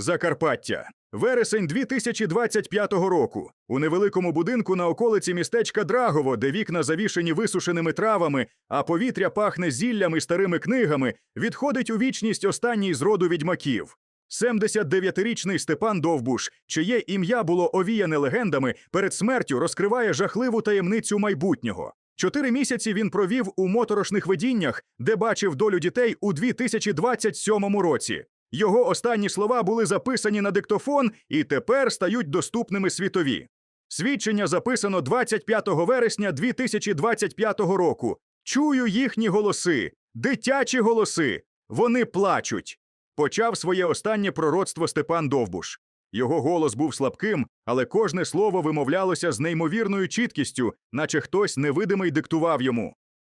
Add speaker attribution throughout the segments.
Speaker 1: Закарпаття. Вересень 2025 року. У невеликому будинку на околиці містечка Драгово, де вікна завішені висушеними травами, а повітря пахне зіллям і старими книгами, відходить у вічність останній з роду відьмаків. 79-річний Степан Довбуш, чиє ім'я було овіяне легендами, перед смертю розкриває жахливу таємницю майбутнього. Чотири місяці він провів у моторошних видіннях, де бачив долю дітей у 2027 році. Його останні слова були записані на диктофон і тепер стають доступними світові. Свідчення записано 25 вересня 2025 року. Чую їхні голоси, дитячі голоси. Вони плачуть. Почав своє останнє пророцтво Степан Довбуш. Його голос був слабким, але кожне слово вимовлялося з неймовірною чіткістю, наче хтось невидимий диктував йому.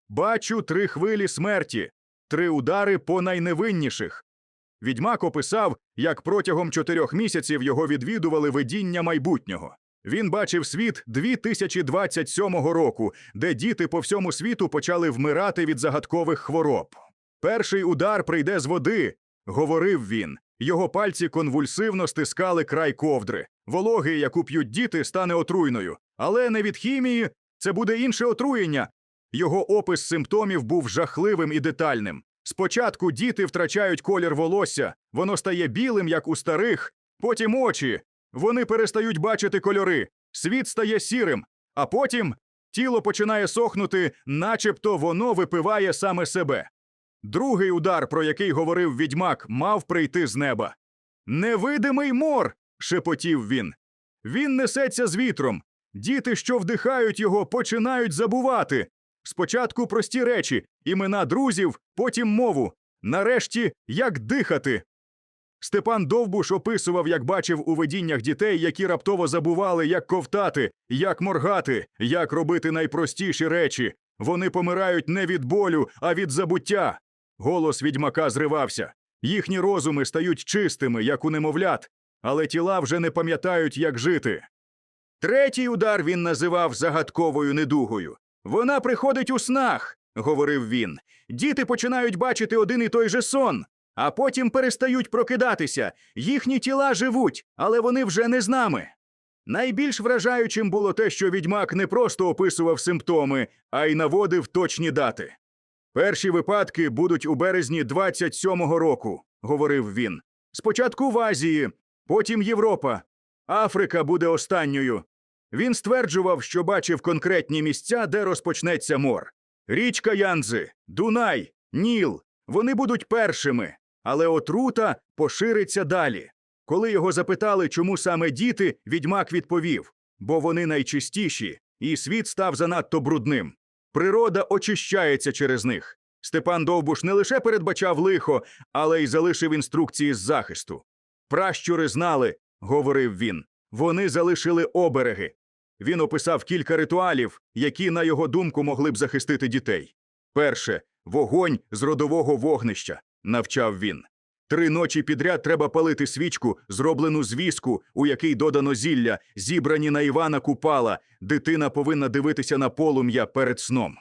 Speaker 1: Бачу три хвилі смерті, три удари по найневинніших. Відьмак описав, як протягом чотирьох місяців його відвідували видіння майбутнього. Він бачив світ 2027 року, де діти по всьому світу почали вмирати від загадкових хвороб. Перший удар прийде з води, говорив він. Його пальці конвульсивно стискали край ковдри. Вологи, яку п'ють діти, стане отруйною. Але не від хімії, це буде інше отруєння. Його опис симптомів був жахливим і детальним. Спочатку діти втрачають колір волосся, воно стає білим, як у старих, потім очі. Вони перестають бачити кольори, світ стає сірим, а потім тіло починає сохнути, начебто воно випиває саме себе. Другий удар, про який говорив відьмак, мав прийти з неба. Невидимий мор. шепотів він. Він несеться з вітром. Діти, що вдихають його, починають забувати. Спочатку прості речі, імена друзів, потім мову. Нарешті, як дихати. Степан Довбуш описував, як бачив у видіннях дітей, які раптово забували, як ковтати, як моргати, як робити найпростіші речі. Вони помирають не від болю, а від забуття. Голос відьмака зривався. Їхні розуми стають чистими, як у немовлят, але тіла вже не пам'ятають, як жити. Третій удар він називав загадковою недугою. Вона приходить у снах, говорив він. Діти починають бачити один і той же сон, а потім перестають прокидатися. Їхні тіла живуть, але вони вже не з нами. Найбільш вражаючим було те, що відьмак не просто описував симптоми, а й наводив точні дати. Перші випадки будуть у березні 27-го року, говорив він. Спочатку в Азії, потім Європа. Африка буде останньою. Він стверджував, що бачив конкретні місця, де розпочнеться мор. Річка Янзи, Дунай, Ніл. Вони будуть першими, але отрута пошириться далі. Коли його запитали, чому саме діти, відьмак відповів: бо вони найчистіші, і світ став занадто брудним. Природа очищається через них. Степан Довбуш не лише передбачав лихо, але й залишив інструкції з захисту. Пращури знали, говорив він. Вони залишили обереги. Він описав кілька ритуалів, які, на його думку, могли б захистити дітей. Перше вогонь з родового вогнища, навчав він. Три ночі підряд треба палити свічку, зроблену з віску, у який додано зілля, зібрані на Івана Купала. Дитина повинна дивитися на полум'я перед сном.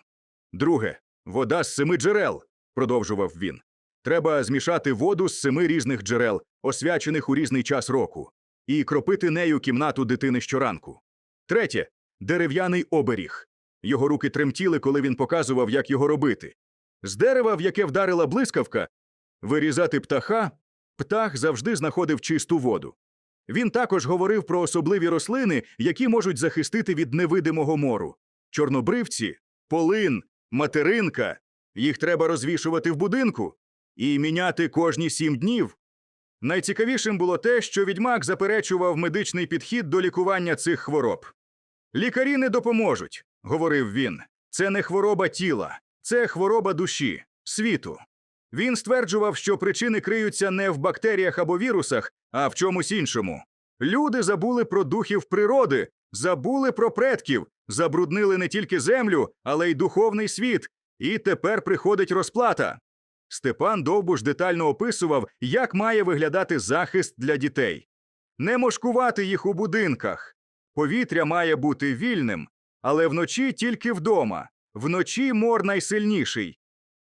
Speaker 1: Друге вода з семи джерел, продовжував він. Треба змішати воду з семи різних джерел, освячених у різний час року, і кропити нею кімнату дитини щоранку. Третє дерев'яний оберіг. Його руки тремтіли, коли він показував, як його робити. З дерева, в яке вдарила блискавка, вирізати птаха, птах завжди знаходив чисту воду. Він також говорив про особливі рослини, які можуть захистити від невидимого мору. Чорнобривці, полин, материнка. Їх треба розвішувати в будинку і міняти кожні сім днів. Найцікавішим було те, що відьмак заперечував медичний підхід до лікування цих хвороб. Лікарі не допоможуть, говорив він. Це не хвороба тіла, це хвороба душі, світу. Він стверджував, що причини криються не в бактеріях або вірусах, а в чомусь іншому. Люди забули про духів природи, забули про предків, забруднили не тільки землю, але й духовний світ. І тепер приходить розплата. Степан Довбуш детально описував, як має виглядати захист для дітей. Не мошкувати їх у будинках. Повітря має бути вільним, але вночі тільки вдома. Вночі мор найсильніший.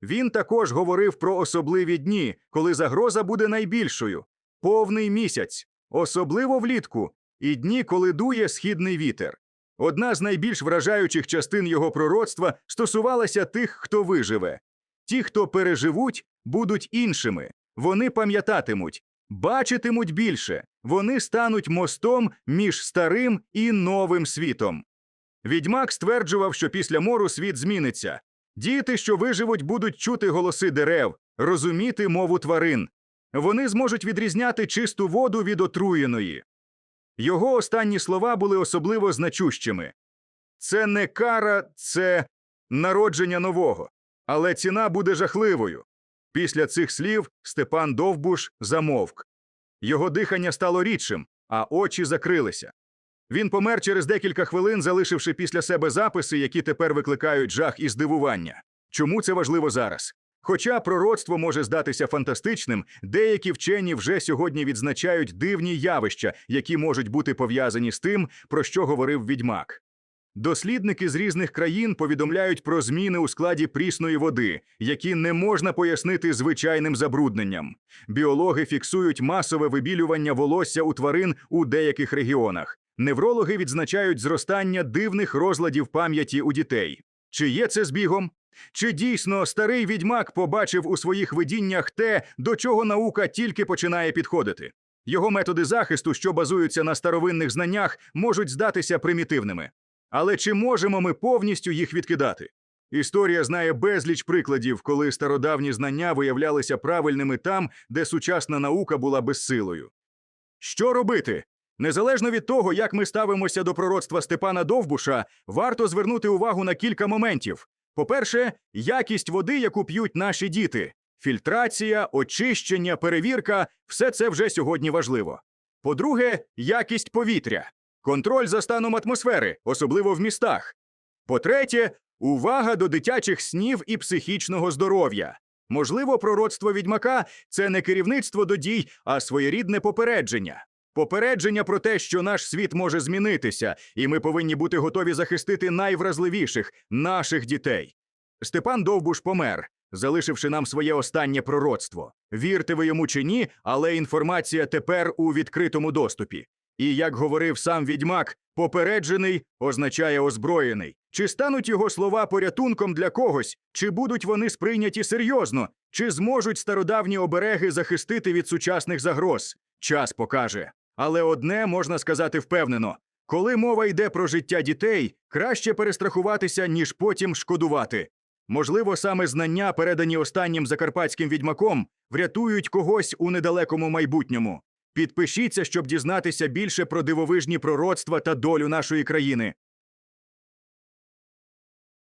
Speaker 1: Він також говорив про особливі дні, коли загроза буде найбільшою. повний місяць, особливо влітку, і дні, коли дує східний вітер. Одна з найбільш вражаючих частин його пророцтва стосувалася тих, хто виживе. Ті, хто переживуть, будуть іншими. Вони пам'ятатимуть, бачитимуть більше, вони стануть мостом між старим і новим світом. Відьмак стверджував, що після мору світ зміниться. Діти, що виживуть, будуть чути голоси дерев, розуміти мову тварин. Вони зможуть відрізняти чисту воду від отруєної. Його останні слова були особливо значущими. Це не кара, це народження нового, але ціна буде жахливою. Після цих слів Степан Довбуш замовк. Його дихання стало рідшим, а очі закрилися. Він помер через декілька хвилин, залишивши після себе записи, які тепер викликають жах і здивування. Чому це важливо зараз? Хоча пророцтво може здатися фантастичним, деякі вчені вже сьогодні відзначають дивні явища, які можуть бути пов'язані з тим, про що говорив відьмак. Дослідники з різних країн повідомляють про зміни у складі прісної води, які не можна пояснити звичайним забрудненням. Біологи фіксують масове вибілювання волосся у тварин у деяких регіонах. Неврологи відзначають зростання дивних розладів пам'яті у дітей. Чи є це збігом? Чи дійсно старий відьмак побачив у своїх видіннях те, до чого наука тільки починає підходити? Його методи захисту, що базуються на старовинних знаннях, можуть здатися примітивними. Але чи можемо ми повністю їх відкидати? Історія знає безліч прикладів, коли стародавні знання виявлялися правильними там, де сучасна наука була безсилою. Що робити? Незалежно від того, як ми ставимося до пророцтва Степана Довбуша, варто звернути увагу на кілька моментів. По-перше, якість води, яку п'ють наші діти, фільтрація, очищення, перевірка все це вже сьогодні важливо. По-друге, якість повітря, контроль за станом атмосфери, особливо в містах. По-третє, увага до дитячих снів і психічного здоров'я. Можливо, пророцтво відьмака це не керівництво до дій, а своєрідне попередження. Попередження про те, що наш світ може змінитися, і ми повинні бути готові захистити найвразливіших наших дітей. Степан Довбуш помер, залишивши нам своє останнє пророцтво. Вірте ви йому чи ні, але інформація тепер у відкритому доступі. І як говорив сам відьмак, попереджений означає озброєний. Чи стануть його слова порятунком для когось, чи будуть вони сприйняті серйозно, чи зможуть стародавні обереги захистити від сучасних загроз? Час покаже. Але одне можна сказати впевнено: коли мова йде про життя дітей, краще перестрахуватися, ніж потім шкодувати. Можливо, саме знання, передані останнім закарпатським відьмаком, врятують когось у недалекому майбутньому. Підпишіться, щоб дізнатися більше про дивовижні пророцтва та долю нашої країни.